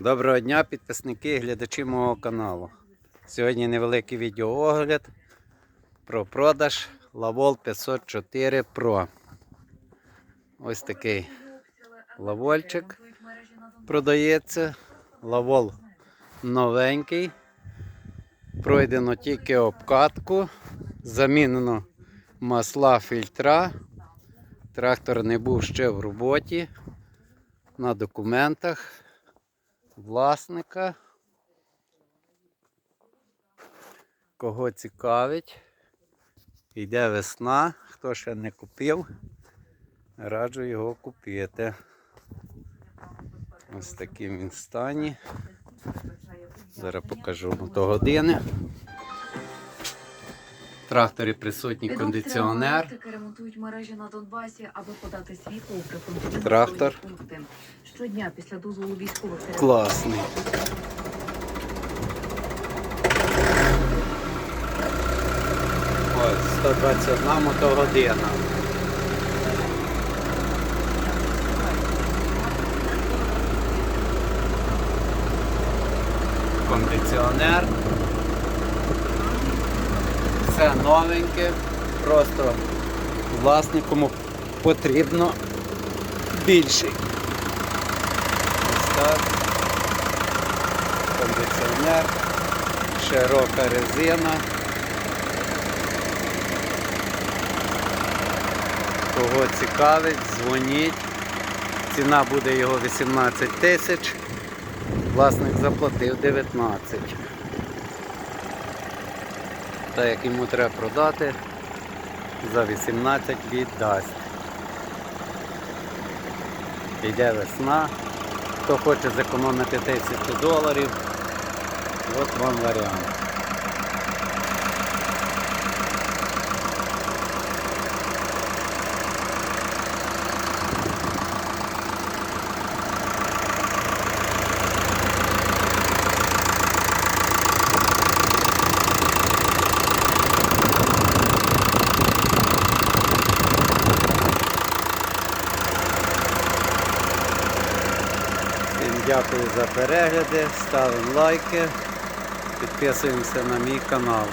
Доброго дня, підписники і глядачі мого каналу. Сьогодні невеликий відеоогляд про продаж Lavol 504 Pro. Ось такий лавольчик продається. Лавол новенький. Пройдено тільки обкатку. Замінено масла фільтра. Трактор не був ще в роботі. На документах власника. Кого цікавить, йде весна, хто ще не купив, раджу його купити. Ось таким він стані. Зараз покажу до години. Тракторі присутній кондиціонер. Ремонтують мережі на Донбасі, аби подати світло у прифронтові Трактор. пункти. Щодня після дозволу військових Класний. Ось 121 мотогодина. Кондиціонер. Все новеньке. Просто власнику потрібно більший. Ось так. Кондиціонер, широка резина. Кого цікавить, дзвоніть. Ціна буде його 18 тисяч. Власник заплатив 19. Та як йому треба продати, за 18 віддасть. Йде весна. Хто хоче зекономити 1000 доларів, от вам варіант. Дякую за перегляди, ставимо лайки, підписуємося на мій канал.